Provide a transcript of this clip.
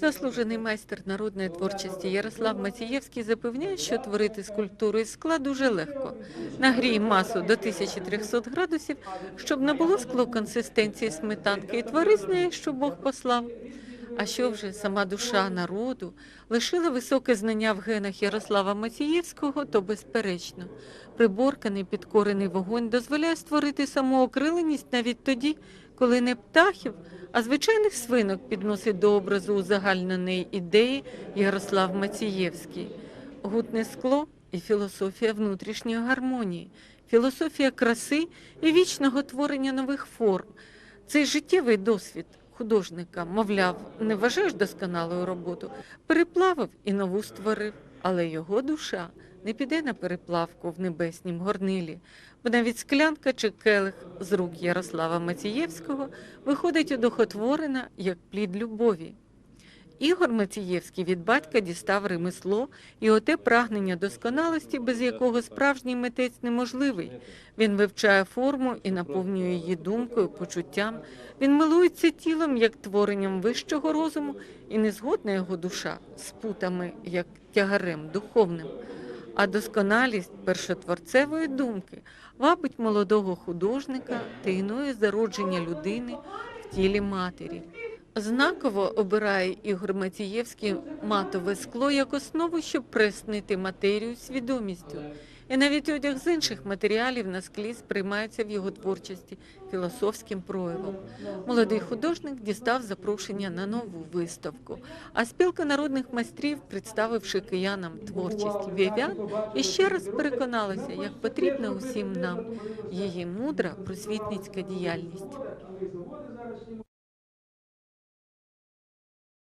Заслужений майстер народної творчості Ярослав Мацієвський запевняє, що творити скульптуру із скла дуже легко. Нагрій масу до 1300 градусів, щоб не було скло консистенції сметанки, і твори з неї, що Бог послав. А що вже сама душа народу лишила високе знання в генах Ярослава Мацієвського, то безперечно. Приборканий підкорений вогонь дозволяє створити самоокриленість навіть тоді, коли не птахів, а звичайних свинок підносить до образу узагальненої ідеї Ярослав Мацієвський. Гутне скло і філософія внутрішньої гармонії, філософія краси і вічного творення нових форм. Цей життєвий досвід художника, мовляв, не вважаєш досконалою роботу, переплавив і нову створив, але його душа не піде на переплавку в небеснім горнилі, бо навіть склянка чи келих з рук Ярослава Мацієвського виходить одухотворена як плід любові. Ігор Мацієвський від батька дістав ремесло і оте прагнення досконалості, без якого справжній митець неможливий. Він вивчає форму і наповнює її думкою, почуттям. Він милується тілом як творенням вищого розуму, і не згодна його душа з путами, як тягарем духовним. А досконалість першотворцевої думки вабить молодого художника та іноє зародження людини в тілі матері. Знаково обирає Ігор Матієвський матове скло як основу, щоб преснити матерію свідомістю. І навіть одяг з інших матеріалів на склі сприймається в його творчості філософським проявом. Молодий художник дістав запрошення на нову виставку, а спілка народних майстрів, представивши киянам творчість львів'ян, іще раз переконалася, як потрібна усім нам її мудра просвітницька діяльність.